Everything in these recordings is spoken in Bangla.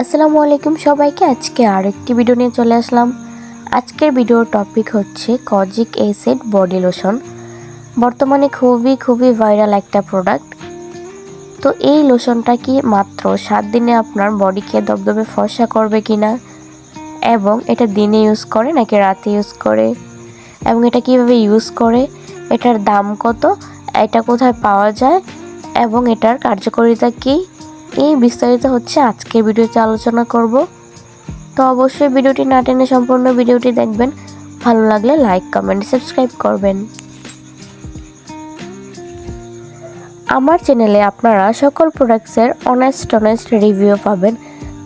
আসসালামু আলাইকুম সবাইকে। আজকে আরেকটি ভিডিও নিয়ে চলে আসলাম। আজকের ভিডিওর টপিক হচ্ছে কজিক অ্যাসিড বডি লোশন বর্তমানে খুবই খুবই ভাইরাল একটা প্রোডাক্ট তো এই লোশনটা কি মাত্র সাত দিনে আপনার বডিকে দবদবে ফর্সা করবে কিনা? এবং এটা দিনে ইউজ করে নাকি রাতে ইউজ করে? এবং এটা কীভাবে ইউজ করে? এটার দাম কত? এটা কোথায় পাওয়া যায়? এবং এটার কার্যকারিতা কী? এই বিস্তারিত হচ্ছে আজকের ভিডিওতে আলোচনা করব। তো অবশ্যই ভিডিওটি না টেনে সম্পূর্ণ ভিডিওটি দেখবেন। ভালো লাগলে লাইক, কমেন্ট, সাবস্ক্রাইব করবেন। আমার চ্যানেলে আপনারা সকল প্রোডাক্টসের অনেস্ট অনেস্ট রিভিউ পাবেন।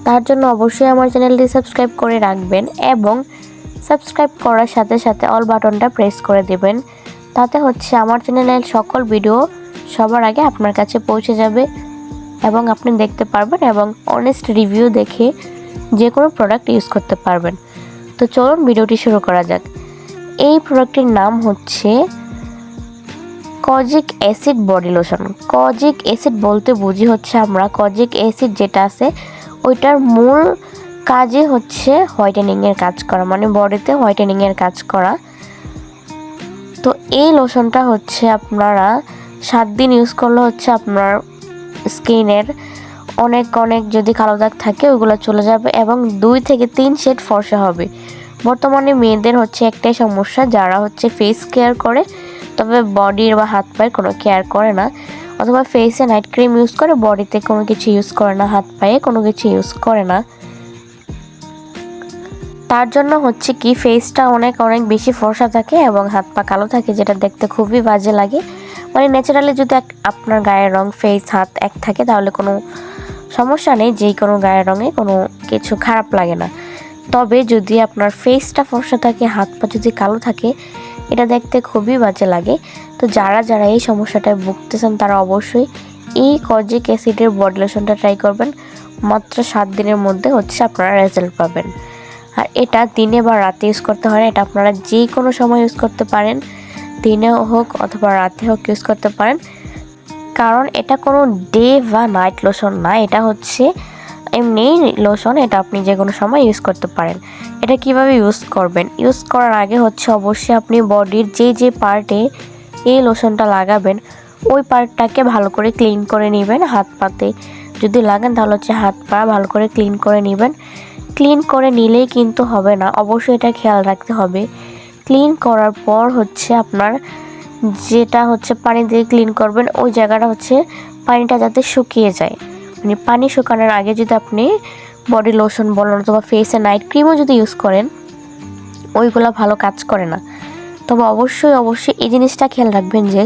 তার জন্য অবশ্যই আমার চ্যানেলটি সাবস্ক্রাইব করে রাখবেন এবং সাবস্ক্রাইব করার সাথে সাথে অল বাটনটা প্রেস করে দেবেন। তাতে হচ্ছে আমার চ্যানেলের সকল ভিডিও সবার আগে আপনার কাছে পৌঁছে যাবে। এবং আপনি দেখতে পারবেন এবং অনেস্ট রিভিউ দেখে যে কোনো প্রোডাক্ট ইউজ করতে পারবেন। তো চলুন ভিডিওটি শুরু করা যাক। এই প্রোডাক্টটির নাম হচ্ছে kojic acid body lotion kojic acid বলতে বুঝি হচ্ছে আমরা কজিক অ্যাসিড যেটা আছে, ওইটার মূল কাজই হচ্ছে হোয়াইটেনিংয়ের কাজ করা মানে বডিতে হোয়াইটেনিংয়ের কাজ করা। তো এই লোশনটা হচ্ছে আপনারা সাত দিন ইউজ করলে হচ্ছে আপনার স্কিনের অনেক অনেক যদি কালো দাগ থাকে ওগুলো চলে যাবে এবং দুই থেকে তিন শেড ফর্সা হবে। বর্তমানে মেয়েদের হচ্ছে একটাই সমস্যা, যারা হচ্ছে ফেস কেয়ার করে, তবে বডির বা হাত পায়ের কোনো কেয়ার করে না। অথবা ফেসে নাইট ক্রিম ইউজ করে বডিতে কোনো কিছু ইউজ করে না, হাত পায়ে কোনো কিছু ইউজ করে না। তার জন্য হচ্ছে কি ফেসটা অনেক অনেক বেশি ফর্সা থাকে এবং হাত পা কালো থাকে, যেটা দেখতে খুবই বাজে লাগে। মানে ন্যাচারালি যদি আপনার গায়ের রং ফেস হাত এক থাকে, তাহলে কোনো সমস্যা নেই। যেই কোনো গায়ের রঙে কোনো কিছু খারাপ লাগে না। তবে যদি আপনার ফেসটা ফর্সা থাকে, হাত পা যদি কালো থাকে, এটা দেখতে খুবই বাজে লাগে। তো যারা যারা এই সমস্যাটায় ভুগতেছেন, তারা অবশ্যই এই কজিক অ্যাসিডের বডি লোশনটা ট্রাই করবেন। মাত্র সাত দিনের মধ্যে হচ্ছে আপনারা রেজাল্ট পাবেন। আর এটা দিনে বা রাতে ইউজ করতে হয় না, এটা আপনারা যে কোনো সময় ইউজ করতে পারেন। দিনে হোক অথবা রাতে হোক ইউজ করতে পারেন। কারণ এটা কোনো ডে বা নাইট লোশন না, এটা হচ্ছে এমনি লোশন এটা আপনি যে কোনো সময় ইউজ করতে পারেন। এটা কীভাবে ইউজ করবেন? ইউজ করার আগে হচ্ছে অবশ্যই আপনি বডির যে যে পার্টে এই লোশনটা লাগাবেন, ওই পার্টটাকে ভালো করে ক্লিন করে নেবেন হাত পাতে। যদি লাগান তাহলে হচ্ছে হাত পা ভালো করে ক্লিন করে নেবেন। ক্লিন করে নিলেই কিন্তু হবে না। অবশ্যই এটা খেয়াল রাখতে হবে। ক্লিন করার পর হচ্ছে আপনার যেটা হচ্ছে পানি দিয়ে ক্লিন করবেন, ওই জায়গাটা হচ্ছে পানিটা যাতে শুকিয়ে যায়। মানে পানি শুকানোর আগে যদি আপনি বডি লোশন বলেন অথবা ফেসে নাইট ক্রিমও যদি ইউজ করেন, ওইগুলো ভালো কাজ করে না। তবে অবশ্যই অবশ্যই এই জিনিসটা খেয়াল রাখবেন যে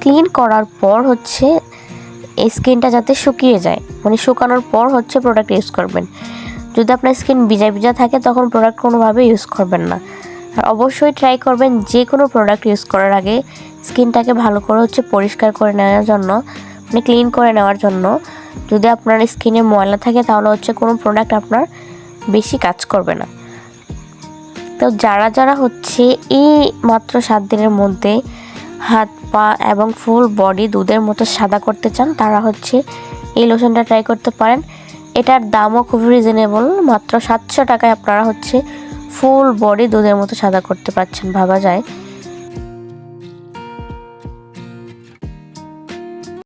ক্লিন করার পর হচ্ছে এই স্কিনটা যাতে শুকিয়ে যায়। মানে শুকানোর পর হচ্ছে প্রোডাক্ট ইউজ করবেন। যদি আপনার স্কিন ভিজা ভিজা থাকে, তখন প্রোডাক্ট কোনোভাবে ইউজ করবেন না। আর অবশ্যই ট্রাই করবেন যে কোনো প্রোডাক্ট ইউজ করার আগে স্কিনটাকে ভালো করে হচ্ছে পরিষ্কার করে নেওয়ার জন্য মানে ক্লিন করে নেওয়ার জন্য। যদি আপনার স্কিনে ময়লা থাকে, তাহলে হচ্ছে কোনো প্রোডাক্ট আপনার বেশি কাজ করবে না। তো যারা যারা হচ্ছে এই মাত্র সাত দিনের মধ্যে হাত, পা এবং ফুল বডি দুধের মতো সাদা করতে চান, তারা হচ্ছে এই লোশনটা ট্রাই করতে পারেন। এটার দামও খুবই রিজনেবল মাত্র সাতশো টাকায় আপনারা হচ্ছে ফুল বডি দুধের মতো সাদা করতে পারছেন ভাবা যায়।